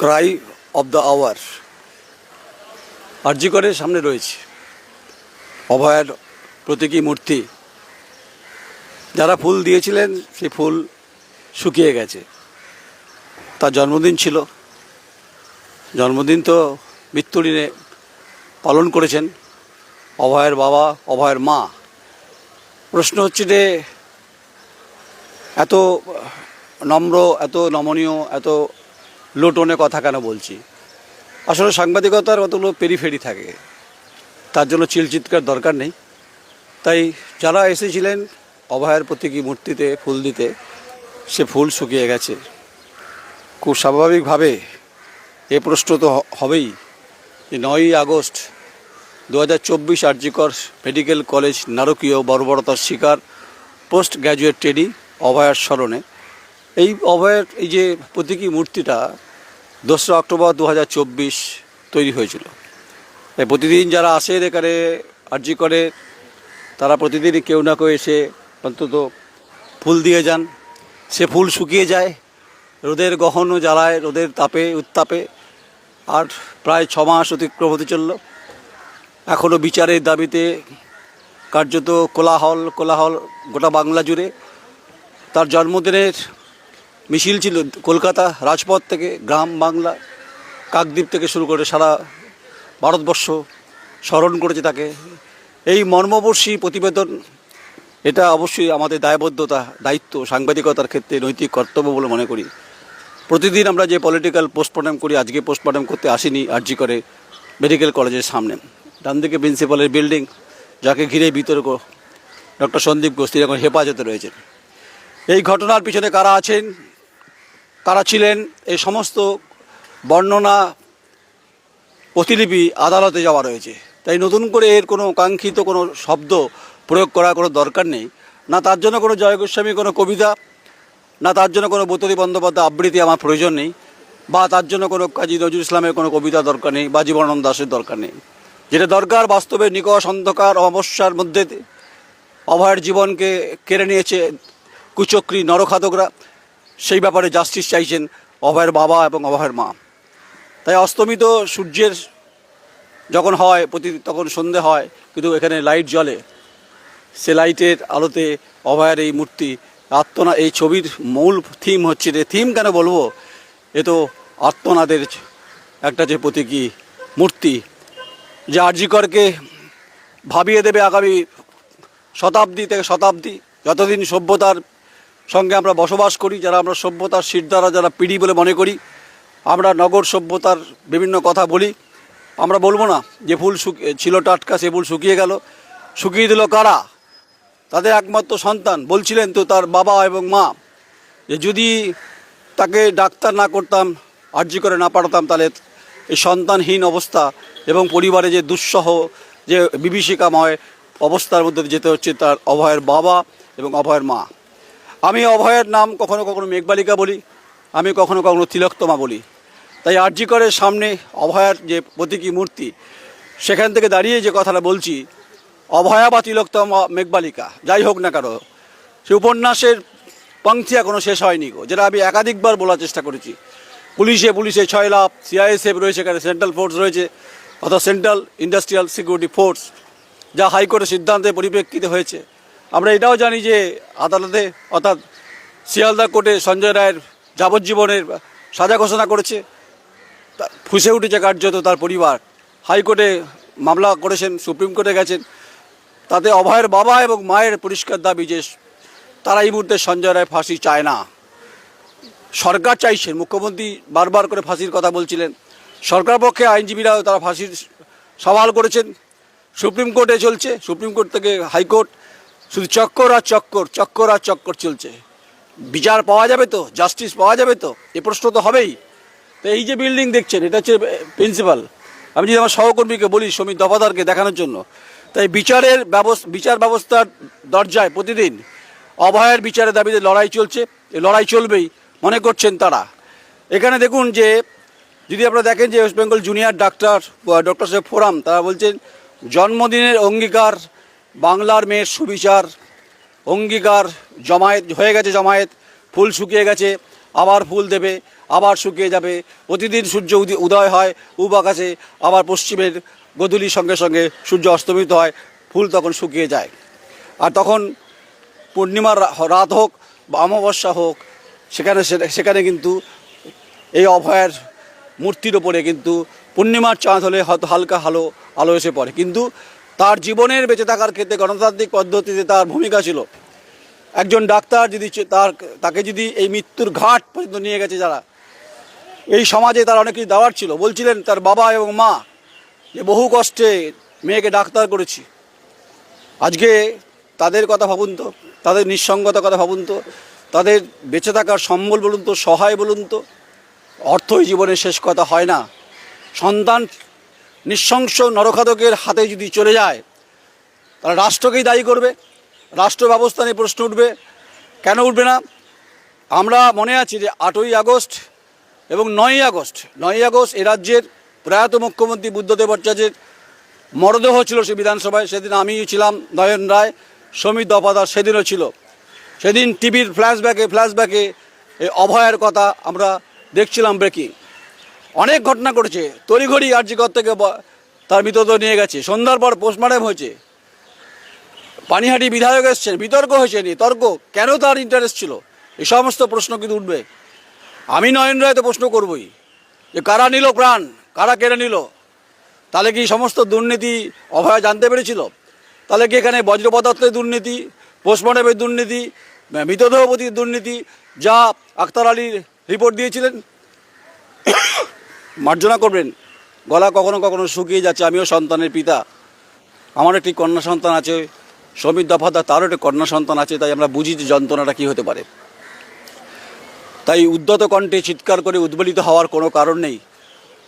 Cry of the hour RG করে সামনে রয়েছে। অভয়ের প্রতীকী মূর্তি। যারা ফুল দিয়েছিলেন সেই ফুল শুকিয়ে গেছে। তার জন্মদিন ছিল। জন্মদিন তো মৃত্যু দিনে পালন করেছেন। অভয়ের বাবা, অভয়ের মা। প্রশ্ন হচ্ছে যে, এত নম্র, এত নমনীয়, এত লোটনে কথা কেন বলছি? আসলে সাংবাদিকতার অতগুলো পেরিফেরি থাকে। তার জন্য চিলচিৎকার দরকার নেই। তাই যারা এসেছিলেন অভয়ের প্রতীকী মূর্তিতে, ফুল দিতে, সে ফুল শুকিয়ে গেছে। খুব স্বাভাবিকভাবে এ প্রশ্ন তো হবেই যে নয়ই আগস্ট দু হাজার চব্বিশ আর্যিকর মেডিকেল কলেজ নারকীয় বর্বরতার শিকার পোস্ট গ্র্যাজুয়েট ট্রেনি অভয়ার স্মরণে এই অভয়ের, এই যে প্রতীকী মূর্তিটা দোসরা অক্টোবর দু হাজার চব্বিশ তৈরি হয়েছিল। তাই প্রতিদিন যারা আসেন এখানে আর্জি করে, তারা প্রতিদিনই কেউ না কেউ এসে অন্তত ফুল দিয়ে যান। সে ফুল শুকিয়ে যায়, রোদের গহন জ্বালায়, রোদের তাপে, উত্তাপে, আর প্রায় ছ মাস অতিক্রম হতে চলল। এখনও বিচারের দাবিতে কার্যত কোলাহল কোলাহল গোটা বাংলা জুড়ে। তার জন্মদিনের মিছিল ছিল কলকাতা, রাজপথ থেকে, গ্রাম, বাংলা, কাকদ্বীপ থেকে শুরু করে সারা ভারতবর্ষ স্মরণ করেছে তাকে। এই মর্মবর্ষী প্রতিবেদন, এটা অবশ্যই আমাদের দায়বদ্ধতা, দায়িত্ব, সাংবাদিকতার ক্ষেত্রে নৈতিক কর্তব্য বলে মনে করি। প্রতিদিন আমরা যে পলিটিক্যাল পোস্টমর্টম করি, আজকে পোস্টমর্টম করতে আসিনি আরজি করে মেডিকেল কলেজের সামনে। ডান দিকে প্রিন্সিপালের বিল্ডিং যাকে ঘিরে বিতর্ক ডক্টর সন্দীপ গোস্তি এখন হেফাজতে রয়েছেন। এই ঘটনার পিছনে কারা আছেন কারা ছিলেন এই সমস্ত বর্ণনা প্রতিলিপি আদালতে যাওয়া রয়েছে। তাই নতুন করে এর কোনো কাঙ্ক্ষিত কোনো শব্দ প্রয়োগ করার কোনো দরকার নেই। না তার জন্য কোনো জয় গোস্বামী কোনো কবিতা, না তার জন্য কোনো বতরি বন্দ্যোপাধ্যায় আবৃত্তি আমার প্রয়োজন নেই, বা তার জন্য কোনো কাজী নজরুল ইসলামের কোনো কবিতা দরকার নেই, বা জীবনানন্দ দাসের দরকার নেই। যেটা দরকার বাস্তবে নিকষ অন্ধকার অমাবস্যার মধ্যে অভয়ের জীবনকে কেড়ে নিয়েছে কুচক্রী নরখাতকরা সেই ব্যাপারে জাস্টিস চাইছেন অভয়ের বাবা এবং অভয়ের মা। তাই অস্তমিত সূর্যের যখন হয়, প্রতি তখন সন্ধে হয়, কিন্তু এখানে লাইট জ্বলে। সে লাইটের আলোতে অভয়ের এই মূর্তি আত্মনা এই ছবির মূল থিম হচ্ছে যে থিম কেন বলব? এ তো আত্মনাদের একটা যে প্রতীকী মূর্তি, যে আরজিকরকে ভাবিয়ে দেবে আগামী শতাব্দী থেকে শতাব্দী। যতদিন সভ্যতার সঙ্গে আমরা বসবাস করি, যারা আমরা সভ্যতার শিরদারা যারা পিড়ি বলে মনে করি, আমরা নগর সভ্যতার বিভিন্ন কথা বলি। আমরা বলব না যে ফুল শুকিয়ে ছিল টাটকা, সে ফুল শুকিয়ে গেল। শুকিয়ে দিল কারা? তাদের একমাত্র সন্তান। বলছিলেন তো তার বাবা এবং মা যে যদি তাকে ডাক্তার না করতাম, আর্জি করে না পাঠাতাম তাহলে এই সন্তানহীন অবস্থা এবং পরিবারে যে দুঃসহ, যে বিভীষিকাময় অবস্থার মধ্যে যেতে হচ্ছে তার অভয়ের বাবা এবং অভয়ের মা। আমি অভয়ের নাম কখনো কখনো মেঘবালিকা বলি, আমি কখনো কখনো তিলকতমা বলি। তাই আরজিকরের সামনে অভয়ার যে প্রতীকী মূর্তি, সেখান থেকে দাঁড়িয়ে যে কথাটা বলছি, অভয়া বা তিলকতমা মেঘবালিকা, যাই হোক না কেন, সে উপন্যাসের পংক্তি এখনও শেষ হয়নি গো, যেটা আমি একাধিকবার বলার চেষ্টা করেছি। পুলিশে পুলিশে ছয় লাভ সিআইএসএফ রয়েছে এখানে সেন্ট্রাল ফোর্স রয়েছে, অর্থাৎ সেন্ট্রাল ইন্ডাস্ট্রিয়াল সিকিউরিটি ফোর্স যা হাইকোর্টের সিদ্ধান্তের পরিপ্রেক্ষিতে হয়েছে। আমরা এটাও জানি যে আদালতে, অর্থাৎ শিয়ালদা কোর্টে সঞ্জয় রায়ের যাবজ্জীবনের সাজা ঘোষণা করেছে। ফুসে উঠেছে কার্যত তার পরিবার। হাইকোর্টে মামলা করেছেন, সুপ্রিম কোর্টে গেছেন। তাতে অভয়ের বাবা এবং মায়ের পরিষ্কার দাবি যে তারা এই মুহূর্তে সঞ্জয় রায় ফাঁসি চায় না। সরকার চাইছেন, মুখ্যমন্ত্রী বারবার করে ফাঁসির কথা বলছিলেন। সরকার পক্ষে আইনজীবীরাও তারা ফাঁসির সওয়াল করেছেন। সুপ্রিম কোর্টে চলছে, সুপ্রিম কোর্ট থেকে হাইকোর্ট শুধু চক্কর আর চক্কর চক্কর আর চক্কর চলছে। বিচার পাওয়া যাবে তো জাস্টিস পাওয়া যাবে তো, এ প্রশ্ন তো হবেই। তো এই যে বিল্ডিং দেখছেন, এটা হচ্ছে প্রিন্সিপাল আমি যদি আমার সহকর্মীকে বলি, সমীর দফাদারকে দেখানোর জন্য, তাই বিচারের ব্যবস্থা, বিচার ব্যবস্থার দরজায় প্রতিদিন অভয়ের বিচারের দাবিতে লড়াই চলছে এই লড়াই চলবেই, মনে করছেন তারা। এখানে দেখুন যে, যদি আপনারা দেখেন যে West Bengal junior doctor doctor সাহেব ফোরাম তারা বলছেন, জন্মদিনের অঙ্গীকার বাংলার মেয়ের সুবিচার, অঙ্গীকার, জমায়েত, হয়ে গেছে জমায়েত, ফুল শুকিয়ে গেছে, আবার ফুল দেবে, আবার শুকিয়ে যাবে। প্রতিদিন সূর্য উদি- উদয় হয়, পূব আকাশে, আবার পশ্চিমের গধূলির সঙ্গে সঙ্গে সূর্য অস্তমিত হয়, ফুল তখন শুকিয়ে যায়। আর তখন পূর্ণিমার রাত হোক বা অমাবস্যা হোক, সেখানে সেখানে কিন্তু এই অভয়ের মূর্তির ওপরে কিন্তু পূর্ণিমার চাঁদ হলে হয়তো হালকা আলো আলো এসে পড়ে। কিন্তু তার জীবনের বেঁচে থাকার ক্ষেত্রে গণতান্ত্রিক পদ্ধতিতে তার ভূমিকা ছিল। একজন ডাক্তার যদি তার তাকে যদি এই মৃত্যুর ঘাট পর্যন্ত নিয়ে গেছে যারা, এই সমাজে তার অনেক কিছু দেওয়ার ছিল। বলছিলেন তার বাবা এবং মা যে বহু কষ্টে মেয়েকে ডাক্তার করেছি। আজকে তাদের কথা ভাবুন তো, তাদের নিঃসঙ্গতার কথা ভাবুন তো, তাদের বেঁচে থাকার সম্বল বলুন তো, সহায় বলুন তো, অর্থই জীবনের শেষ কথা হয় না। সন্তান নৃশংস নরখাদকের হাতে যদি চলে যায় তারা রাষ্ট্রকেই দায়ী করবে। রাষ্ট্র ব্যবস্থা নিয়ে প্রশ্ন উঠবে। কেন উঠবে না? আমরা মনে আছি যে আটই আগস্ট এবং নয়ই আগস্ট নয়ই আগস্ট এ রাজ্যের প্রয়াত মুখ্যমন্ত্রী বুদ্ধদেব ভট্টাচার্যের মরদেহ ছিল সে বিধানসভায়। সেদিন আমিও ছিলাম, নয়ন রায় সমীর দফাদার সেদিনও ছিল। সেদিন টিভির ফ্ল্যাশব্যাকে ফ্ল্যাশব্যাকে এই অভয়ের কথা আমরা দেখছিলাম ব্রেকিং অনেক ঘটনা ঘটেছে। তড়িঘড়ি আর্যিকর থেকে তার মৃতদেহ নিয়ে গেছে। সন্ধ্যার পর পোস্টমর্টম হয়েছে। পানিহাটি বিধায়ক এসছেন। বিতর্ক হয়েছে নি তর্ক কেন তার ইন্টারেস্ট ছিল? এই সমস্ত প্রশ্ন কিন্তু উঠবে। আমি নয়ন রায় তো প্রশ্ন করবই যে কারা নিল প্রাণ? কারা কেড়ে নিল? তাহলে কি সমস্ত দুর্নীতি অভয় জানতে পেরেছিল? তাহলে কি এখানে বজ্র পদার্থের দুর্নীতি পোস্টমর্টমের দুর্নীতি মৃতদেহপতির দুর্নীতি, যা আক্তার আলীর রিপোর্ট দিয়েছিলেন? মার্জনা করবেন। গলা কখনো কখনো শুকিয়ে যাচ্ছে। আমিও সন্তানের পিতা। আমার একটি কন্যা সন্তান আছে। সমীর দফাদার, তারও একটি কন্যা সন্তান আছে। তাই আমরা বুঝি যে যন্ত্রণাটা কী হতে পারে। তাই উদ্যত কণ্ঠে চিৎকার করে উদ্বেলিত হওয়ার কোনো কারণ নেই।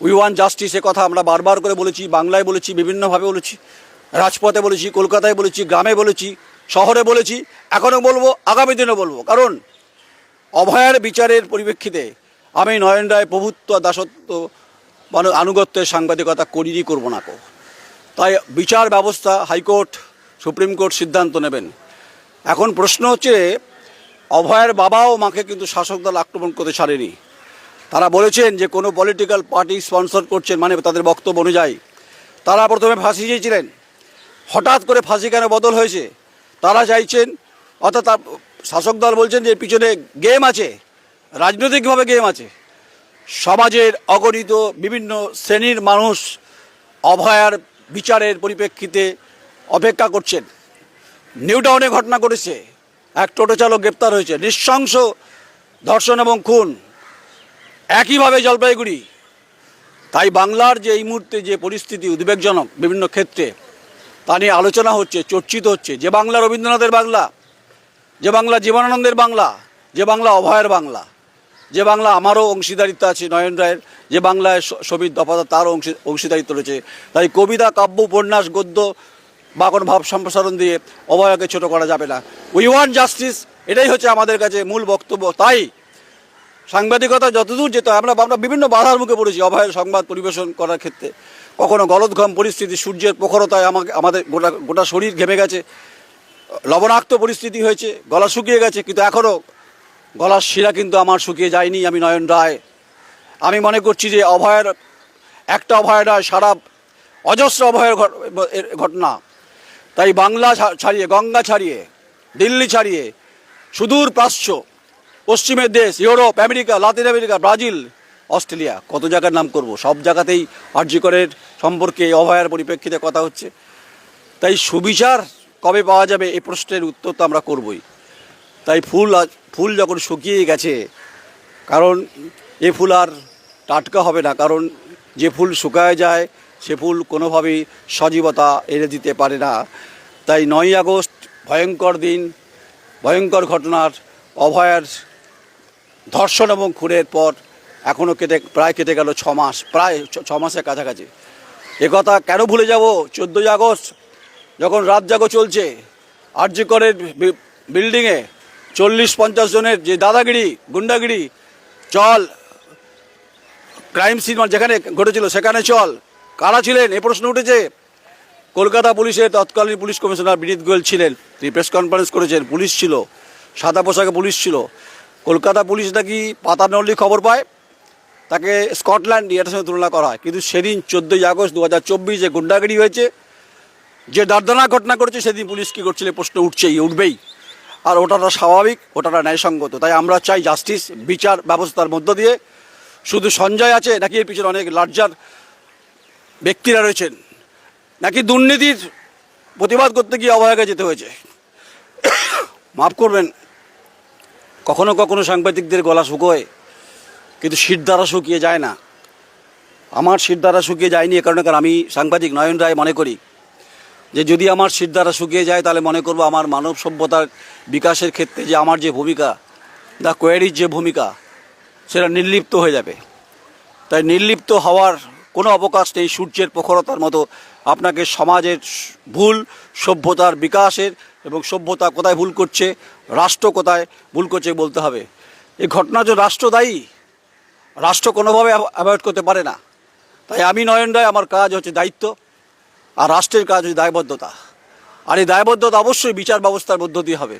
উই ওয়ান জাস্টিস এ কথা আমরা বারবার করে বলেছি, বাংলায় বলেছি, বিভিন্নভাবে বলেছি, রাজপথে বলেছি, কলকাতায় বলেছি, গ্রামে বলেছি, শহরে বলেছি, এখনও বলব, আগামী দিনও বলব। কারণ, অভয়ের বিচারের পরিপ্রেক্ষিতে আমি নয়ন রায় প্রভুত্ব দাসত্ব মানে আনুগত্যের সাংবাদিকতা করিনি করব না কো। তাই বিচার ব্যবস্থা হাইকোর্ট, সুপ্রিম কোর্ট সিদ্ধান্ত নেবেন। এখন প্রশ্ন হচ্ছে, অভয়ের বাবা ও মাকে কিন্তু শাসক দল আক্রমণ করতে ছাড়েনি। তারা বলেছেন যে কোনো পলিটিক্যাল পার্টি স্পন্সর করছেন মানে তাদের বক্তব্য অনুযায়ী। তারা প্রথমে ফাঁসি চেয়েছিলেন। হঠাৎ করে ফাঁসি কেন বদল হয়েছে? তারা চাইছেন, অর্থাৎ শাসক দল বলছেন যে পিছনে গেম আছে। রাজনৈতিকভাবে গেম আছে। সমাজের অগণিত বিভিন্ন শ্রেণির মানুষ অভয়ার বিচারের পরিপ্রেক্ষিতে অপেক্ষা করছেন। নিউ টাউনে ঘটনা ঘটেছে। এক টোটো চালক গ্রেপ্তার হয়েছে। নৃশংস ধর্ষণ এবং খুন। একইভাবে জলপাইগুড়ি। তাই বাংলার যে এই মুহূর্তে যে পরিস্থিতি উদ্বেগজনক বিভিন্ন ক্ষেত্রে, তা নিয়ে আলোচনা হচ্ছে, চর্চিত হচ্ছে। যে বাংলা রবীন্দ্রনাথের বাংলা, যে বাংলা জীবনানন্দের বাংলা, যে বাংলা অভয়ের বাংলা যে বাংলা আমারও অংশীদারিত্ব আছে নয়ন রায়ের, যে বাংলায় সবির দফাদা তারও অংশী অংশীদারিত্ব রয়েছে। তাই কবিতা, কাব্য, উপন্যাস, গদ্য বা কোনো ভাব সম্প্রসারণ দিয়ে অভয়কে ছোট করা যাবে না। উই ওয়ান্ট জাস্টিস এটাই হচ্ছে আমাদের কাছে মূল বক্তব্য। তাই সাংবাদিকতা যতদূর যেতে আমরা আমরা বিভিন্ন বাধার মুখে পড়েছি অভয়ের সংবাদ পরিবেশন করার ক্ষেত্রে। কখনো গলদঘম পরিস্থিতি, সূর্যের প্রখরতায় আমাকে আমাদের গোটা গোটা শরীর ঘেমে গেছে। লবণাক্ত পরিস্থিতি হয়েছে, গলা শুকিয়ে গেছে, কিন্তু এখনও গলার শিরা কিন্তু আমার শুকিয়ে যায়নি, আমি নয়ন রায়। আমি মনে করছি যে অভয়ের, একটা অভয় নয়, সারা অজস্র অভয়ের ঘটনা। তাই বাংলা ছাড়িয়ে, গঙ্গা ছাড়িয়ে, দিল্লি ছাড়িয়ে, সুদূর প্রাচ্য, পশ্চিমের দেশ, Europe, America, Latin America, Brazil, Australia, কত জায়গার নাম করব? সব জায়গাতেই আর্যিকরের সম্পর্কে অভয়ের পরিপ্রেক্ষিতে কথা হচ্ছে। তাই সুবিচার কবে পাওয়া যাবে এই প্রশ্নের উত্তর তো আমরা করবই। তাই ফুল ফুল যখন শুকিয়ে গেছে, কারণ এ ফুল আর টাটকা হবে না, কারণ যে ফুল শুকায় যায়, সে ফুল কোনোভাবেই সজীবতা এনে দিতে পারে না। তাই নয়ই আগস্ট ভয়ঙ্কর দিন, ভয়ঙ্কর ঘটনার অভয়ের ধর্ষণ এবং খুনের পর এখনও কেটে, প্রায় কেটে গেল ছ মাস, প্রায় ছ- মাসের কাছাকাছি। একথা কেন ভুলে যাব? চোদ্দোই আগস্ট যখন রাত জাগো চলছে আর্যকরের বিল্ডিংয়ে চল্লিশ পঞ্চাশ জনের যে দাদাগিরি, গুন্ডাগিরি, চল ক্রাইম সিন যেখানে ঘটেছিল, সেখানে চল। কারা ছিলেন? এ প্রশ্ন উঠেছে। কলকাতা পুলিশের তৎকালীন পুলিশ কমিশনার বিনীত গোয়েল ছিলেন। তিনি প্রেস কনফারেন্স করেছেন। পুলিশ ছিল। সাদা পোশাকে পুলিশ ছিল। কলকাতা পুলিশ নাকি পাতানল্লি খবর পায়? তাকে স্কটল্যান্ড ইয়ার্ডের সঙ্গে তুলনা করা হয়। কিন্তু সেদিন চোদ্দোই আগস্ট দু হাজার চব্বিশে গুন্ডাগিরি হয়েছে। যে দর্দনা ঘটনা করেছে সেদিন পুলিশ কী করছিল প্রশ্ন উঠছেই, উঠবেই। আর ওটাটা স্বাভাবিক ওটাটা ন্যায়সঙ্গত। তাই আমরা চাই জাস্টিস বিচার ব্যবস্থার মধ্য দিয়ে। শুধু সঞ্জয় আছে, নাকি এর পিছনে অনেক লার্জার ব্যক্তিরা রয়েছেন। নাকি দুর্নীতির প্রতিবাদ করতে গিয়ে অবহেলাকে যেতে হয়েছে। মাফ করবেন, কখনো কখনো সাংবাদিকদের গলা শুকোয়, কিন্তু শীত দ্বারা শুকিয়ে যায় না। আমার শীত দ্বারা শুকিয়ে যায়নি এ কারণে, কারণ আমি সাংবাদিক নয়ন রায় মনে করি যে যদি আমার শীত দ্বারা শুকিয়ে যায়, তাহলে মনে করব আমার মানব সভ্যতার বিকাশের ক্ষেত্রে যে আমার যে ভূমিকা দ্য কোয়ারির যে ভূমিকা, সেটা নির্লিপ্ত হয়ে যাবে। তাই নির্লিপ্ত হওয়ার কোনো অবকাশ নেই সূর্যের প্রখরতার মতো। আপনাকে সমাজের ভুল, সভ্যতার বিকাশের এবং সভ্যতা কোথায় ভুল করছে, রাষ্ট্র কোথায় ভুল করছে বলতে হবে। এই ঘটনার জন্য রাষ্ট্র দায়ী রাষ্ট্র কোনোভাবে অ্যাভয়েড করতে পারে না। তাই আমি নয়ন আমার কাজ হচ্ছে দায়িত্ব। আর রাষ্ট্রের কাজ হচ্ছে দায়বদ্ধতা। আর এই দায়বদ্ধতা অবশ্যই বিচার ব্যবস্থার মধ্য দিয়ে হবে।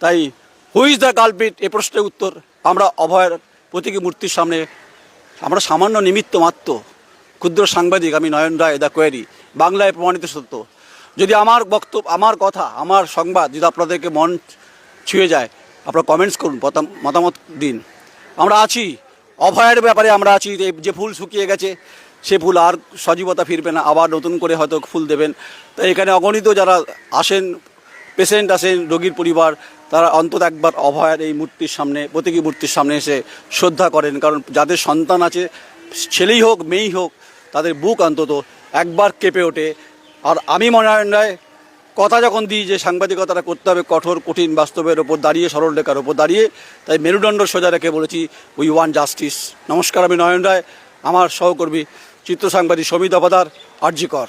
তাই হুইজ দ্য কালপিট এ প্রশ্নের উত্তর আমরা অভয়ের প্রতীকী মূর্তির সামনে, আমরা সামান্য নিমিত্ত মাত্র ক্ষুদ্র সাংবাদিক আমি নয়ন রায় দ্য কোয়ারি বাংলায় প্রমাণিত সত্য। যদি আমার বক্তব্য, আমার কথা, আমার সংবাদ যদি আপনাদেরকে মন ছুঁয়ে যায়, আপনারা কমেন্টস করুন মতাম- মতামত দিন। আমরা আছি, অভয়ের ব্যাপারে আমরা আছি, যে ফুল শুকিয়ে গেছে সে ফুল আর সজীবতা ফিরবে না, আবার নতুন করে হয়তো ফুল দেবেন। তাই এখানে অগণিত যারা আসেন, পেশেন্ট আসেন, রোগীর পরিবার, তারা অন্তত একবার অভয়ের এই মূর্তির সামনে, প্রতীকী মূর্তির সামনে এসে শ্রদ্ধা করেন। কারণ যাদের সন্তান আছে, ছেলেই হোক, মেয়েই হোক, তাদের বুক অন্তত একবার কেঁপে ওঠে। আর আমি মনে হয় নয় কথা যখন দিই যে সাংবাদিকতাটা করতে হবে কঠোর, কঠিন, বাস্তবের ওপর দাঁড়িয়ে, সরল রেখার ওপর দাঁড়িয়ে, তাই মেরুদণ্ড সোজা রেখে বলেছি উই ওয়ান জাস্টিস নমস্কার, আমি নয়ন রায় আমার সহকর্মী চিত্র সাংবাদিক সমিত অবদার আরজি কর।